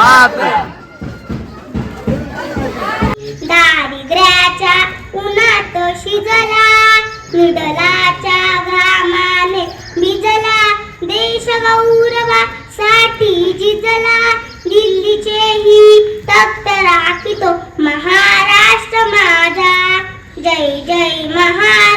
मात्र. दारिद्र्याच्या उन्हात शिजला निडलाच्या घामाने भिजला देश गौरवासाठी जिजला. दिल्लीचेही तख्त राखितो महाराष्ट्र माझा. जय जय महा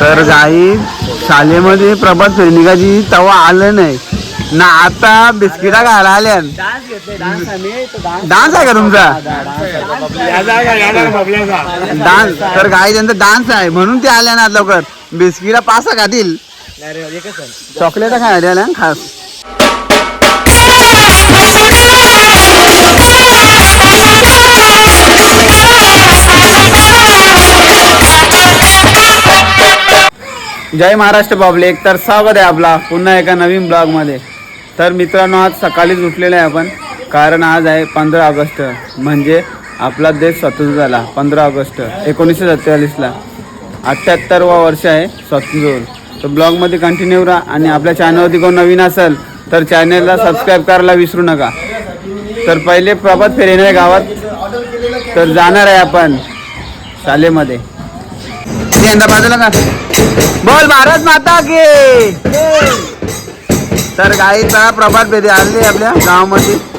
तर गाई शालेमध्ये प्रभात फेरी. तेव्हा आलं नाही. ना आता बिस्किटा खायला आल्या. डान्स आहे का तुमचा? डान्स. तर गाई त्यांचा डान्स आहे. म्हणून ते आल्या ना लवकर. बिस्किटा पास खातील. एकच चॉकलेट खायला आल्या खास. जय महाराष्ट्र पब्लिक. तर स्वागत आहे आपला पुन्हा एका नवीन ब्लॉगमध्ये. तर मित्रांनो आज सकाळीच उठलेलं आहे आपण. कारण आज आहे पंधरा ऑगस्ट. म्हणजे आपला देश स्वतंत्र झाला. पंधरा ऑगस्ट एकोणीसशे सत्तेचाळीसला. अठ्ठ्याहत्तरवा वर्ष आहे स्वतंत्र होऊन तर ब्लॉगमध्ये कंटिन्यू राहा आणि आपल्या चॅनलवरती कोण नवीन असेल तर चॅनलला सबस्क्राईब करायला विसरू नका. तर पहिले प्रभात फेरी गावात तर जाणार आहे आपण शालेमध्ये. यंदा बाजूला का? बोल भारत माता की. तर काही बघा प्रभात फेरी आली आपल्या गावामध्ये.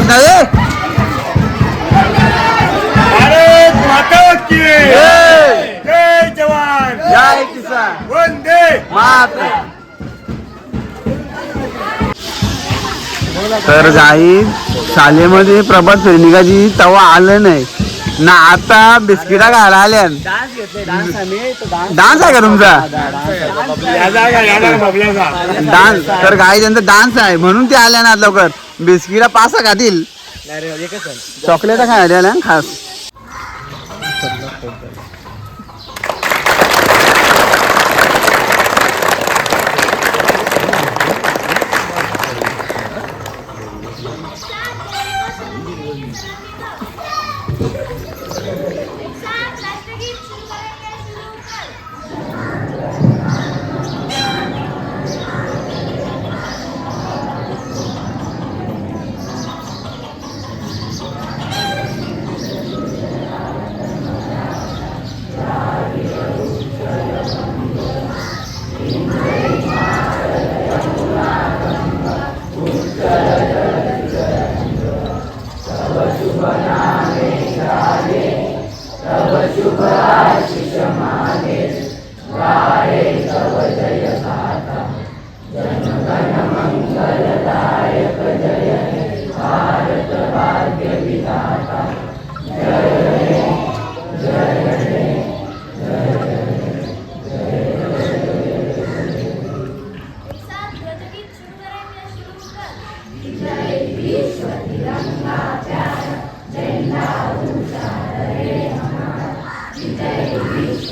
जय. जय. जवान. जय किसान. वंदे. मात्र तर गाई शाळेमध्ये प्रभात फेरी निघायची तेव्हा आलं नाही. ना आता बिस्किटा खायला आल्या डान्स घेतले डान्स आम्ही. तो डान्स डान्स आहे का तुमचा? डान्स तर गाई त्यांचा डान्स आहे. म्हणून ते आल्या ना लवकर. बिस्किटा पासा खातील. चॉकलेट खायला आल्या खास.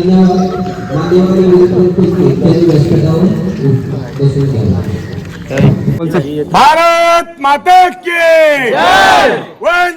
धन्यवाद मान्यवर त्यांनी व्यासपीठावर भारत माता की वन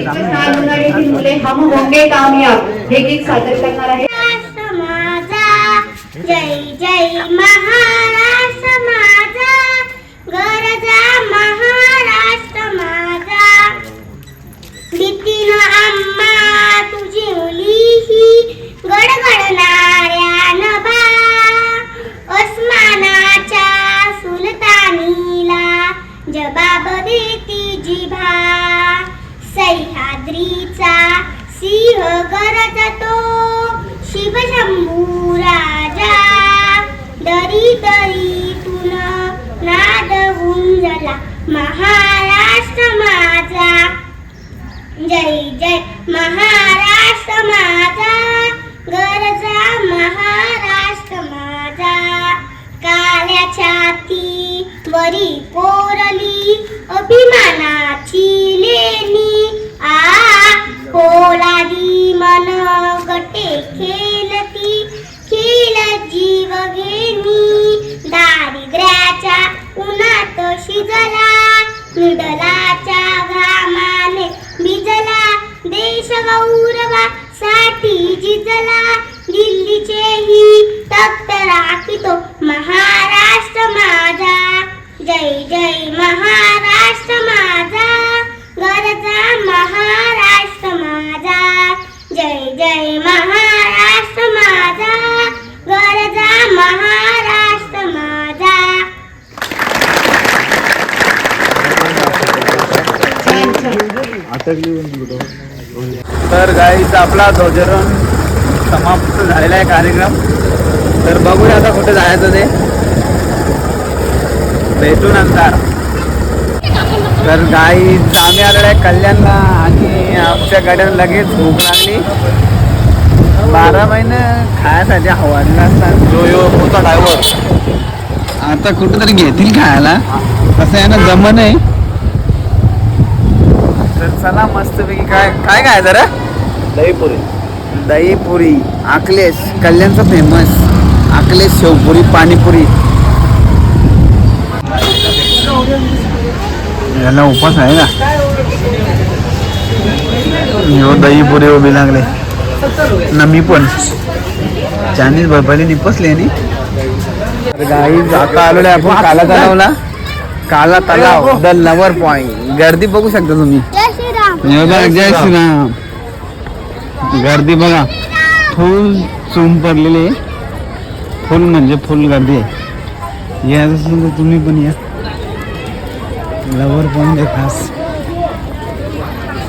मुले हम होंगे कामयाब हे गीत सादर करणार आहे. जय जय गडगडणाऱ्या नभा अस्मानाच्या सुलतानीला जबाब देती जिभा. सह्याद्रीचा सिंह गरजतो शिवशंभू राजा. दरी दरीतून नाद गुंजला महाराष्ट्र माझा. जय जय महाराष्ट्र माझा. शिजला निडलाच्या घामाने भिजला. देश गौरवासाठी जिजला दिल्लीचेही तख्त राखितो महाराष्ट्र माझा. जय जय महा तर गाईचा आपला ध्वजारोहण समाप्त झालेला आहे कार्यक्रम. तर बघूया आता कुठे जायचं ते. भेटू नंतर. तर गाई आम्ही आलेलो आहे कल्याणला आणि आमच्या गाड्याला लगेच भूक लागली. बारा महिने खायसाठी हवाडला असतात जो यो होता ड्रायव्हर आता कुठेतरी घेतील खायला. कसं आहे ना जमन आहे तर चला मस्तपैकी काय काय काय जरा दहीपुरी. दहीपुरी अकलेश कल्याणचं फेमस अकलेश शेवपुरी पाणीपुरी. याला उपास आहे का यो दहीपुरी उभी लागले. ना मी पण. चायनीज भरपाली निपसली आणि. गाई आता आलेलो आहे आपण काला तलावला. काला तलाव द लवर पॉइंट गर्दी बघू शकता तुम्ही. हे बघा, जय श्रीराम. गर्दी बघा फुल चूम पडलेली फुल म्हणजे फुल गर्दी आहे. या तुम्ही पण या. लवर आहे खास.